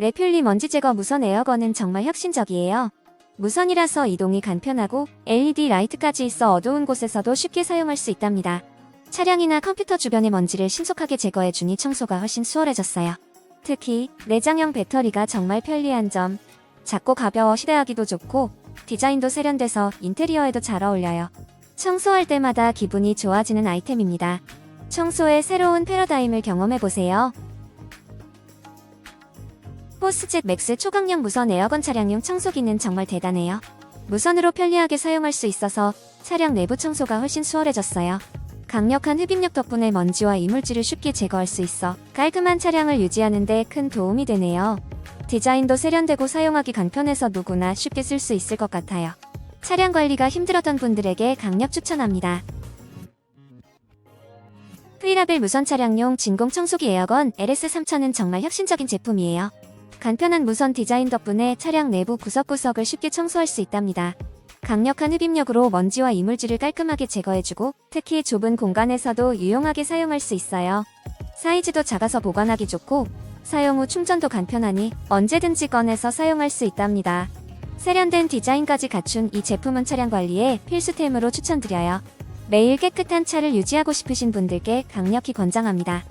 레퓰리 먼지 제거 무선 에어건은 정말 혁신적이에요. 무선이라서 이동이 간편하고 LED 라이트까지 있어 어두운 곳에서도 쉽게 사용할 수 있답니다. 차량이나 컴퓨터 주변의 먼지를 신속하게 제거해주니 청소가 훨씬 수월해졌어요. 특히 내장형 배터리가 정말 편리한 점. 작고 가벼워 휴대하기도 좋고 디자인도 세련돼서 인테리어에도 잘 어울려요. 청소할 때마다 기분이 좋아지는 아이템입니다. 청소의 새로운 패러다임을 경험해보세요. 포스젯 맥스 초강력 무선 에어건 차량용 청소기는 정말 대단해요. 무선으로 편리하게 사용할 수 있어서 차량 내부 청소가 훨씬 수월해졌어요. 강력한 흡입력 덕분에 먼지와 이물질을 쉽게 제거할 수 있어 깔끔한 차량을 유지하는 데 큰 도움이 되네요. 디자인도 세련되고 사용하기 간편해서 누구나 쉽게 쓸 수 있을 것 같아요. 차량 관리가 힘들었던 분들에게 강력 추천합니다. 프리라벨 무선 차량용 진공 청소기 에어건 LS3000은 정말 혁신적인 제품이에요. 간편한 무선 디자인 덕분에 차량 내부 구석구석을 쉽게 청소할 수 있답니다. 강력한 흡입력으로 먼지와 이물질을 깔끔하게 제거해주고 특히 좁은 공간에서도 유용하게 사용할 수 있어요. 사이즈도 작아서 보관하기 좋고 사용 후 충전도 간편하니 언제든지 꺼내서 사용할 수 있답니다. 세련된 디자인까지 갖춘 이 제품은 차량 관리에 필수템으로 추천드려요. 매일 깨끗한 차를 유지하고 싶으신 분들께 강력히 권장합니다.